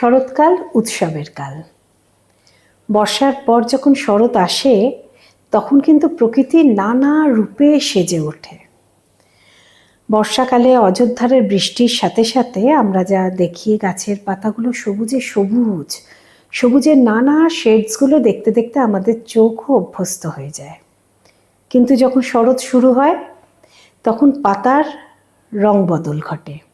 শরৎকাল, উৎসবের কাল। বর্ষার পর যখন শরৎ আসে, তখন কিন্তু প্রকৃতি নানা রূপে সেজে ওঠে। বর্ষাকালে অযোধ্যারের বৃষ্টির সাথে সাথে আমরা যা দেখি, গাছের পাতাগুলো সবুজে সবুজ, সবুজের নানা শেডসগুলো দেখতে দেখতে আমাদের চোখও অভ্যস্ত হয়ে যায়। কিন্তু যখন শরৎ শুরু হয়, তখন পাতার রং বদল ঘটে।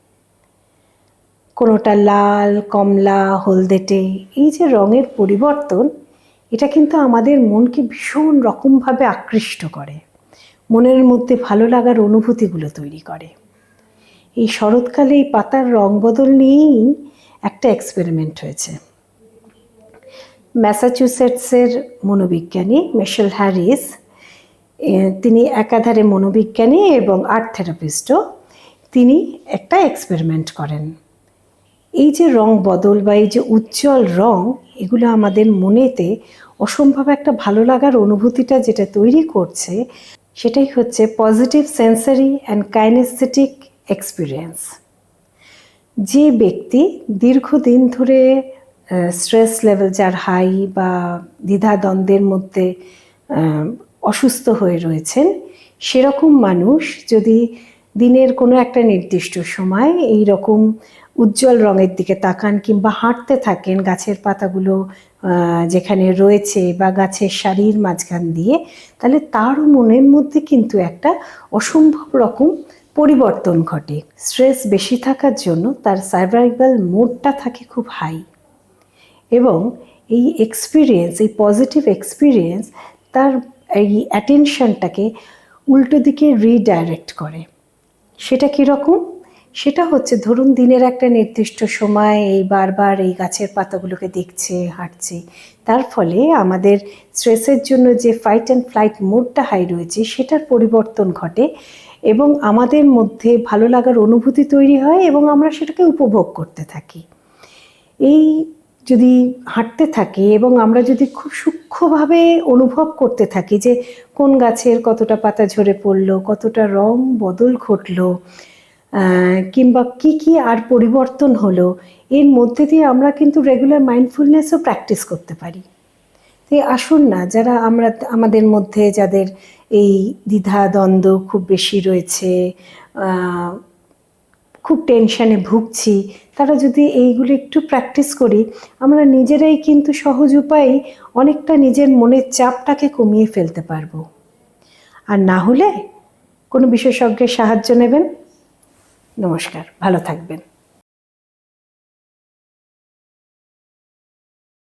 কোনোটা লাল, কমলা, হলদেটে, এই যে রঙের পরিবর্তন, এটা কিন্তু আমাদের মনকে ভীষণ রকমভাবে আকৃষ্ট করে। মনের মধ্যে ভালো লাগার অনুভূতিগুলো তৈরি করে। এই শরৎকালে এই পাতার রং বদল নিয়েই একটা এক্সপেরিমেন্ট হয়েছে। ম্যাসাচুসেটসের মনোবিজ্ঞানী মিশেল হ্যারিস তিনি একাধারে মনোবিজ্ঞানী এবং আর্ট থেরাপিস্টও, তিনি একটা এক্সপেরিমেন্ট করেন। এই যে রং বদল বা এই যে উজ্জ্বল রং, এগুলো আমাদের মনেতে অসম্ভব একটা ভালো লাগার অনুভূতিটা যেটা তৈরি করছে, সেটাই হচ্ছে positive sensory and kinesthetic experience যে ব্যক্তি দীর্ঘদিন ধরে স্ট্রেস লেভেল যার হাই বা দ্বিধাদ্বন্দ্বের মধ্যে অসুস্থ হয়ে রয়েছেন, সেরকম মানুষ যদি দিনের কোনো একটা নির্দিষ্ট সময় এই রকম উজ্জ্বল রঙের দিকে তাকান কিংবা হাঁটতে থাকেন গাছের পাতাগুলো যেখানে রয়েছে বা গাছের সারির মাঝখান দিয়ে, তাহলে তারও মনের মধ্যে কিন্তু একটা অসম্ভব রকম পরিবর্তন ঘটে। স্ট্রেস বেশি থাকার জন্য তার সার্ভাইভাল মোডটা থাকে খুব হাই। এবং এই এক্সপিরিয়েন্স, এই পজিটিভ এক্সপিরিয়েন্স তার এই অ্যাটেনশনটাকে উল্টো দিকে রিডাইরেক্ট করে। সেটা কীরকম সেটা হচ্ছে ধরুন দিনের একটা নির্দিষ্ট সময় এই বারবার এই গাছের পাতাগুলোকে দেখছে, হাঁটছে। তার ফলে আমাদের স্ট্রেসের জন্য যে ফাইট অ্যান্ড ফ্লাইট মোডটা হাই রয়েছে, সেটার পরিবর্তন ঘটে এবং আমাদের মধ্যে ভালো লাগার অনুভূতি তৈরি হয় এবং আমরা সেটাকে উপভোগ করতে থাকি। এই যদি হাঁটতে থাকি এবং আমরা যদি খুব সূক্ষ্মভাবে অনুভব করতে থাকি যে কোন গাছের কতটা পাতা ঝরে পড়ল, কতটা রং বদল ঘটলো কিংবা কি কি আর পরিবর্তন হলো, এর মধ্যে দিয়ে আমরা কিন্তু রেগুলার মাইন্ডফুলনেসও প্র্যাকটিস করতে পারি। তাই আসুন না, যারা আমরা আমাদের মধ্যে যাদের এই দ্বিধা দ্বন্দ্ব খুব বেশি রয়েছে খুব টেনশানে ভুগছি, তারা যদি এইগুলো একটু প্র্যাকটিস করি, আমরা নিজেরাই কিন্তু সহজ উপায়ে অনেকটা নিজের মনের চাপটাকে কমিয়ে ফেলতে পারব। আর না হলে কোনো বিশেষজ্ঞের সাহায্য নেবেন। নমস্কার, ভালো থাকবেন।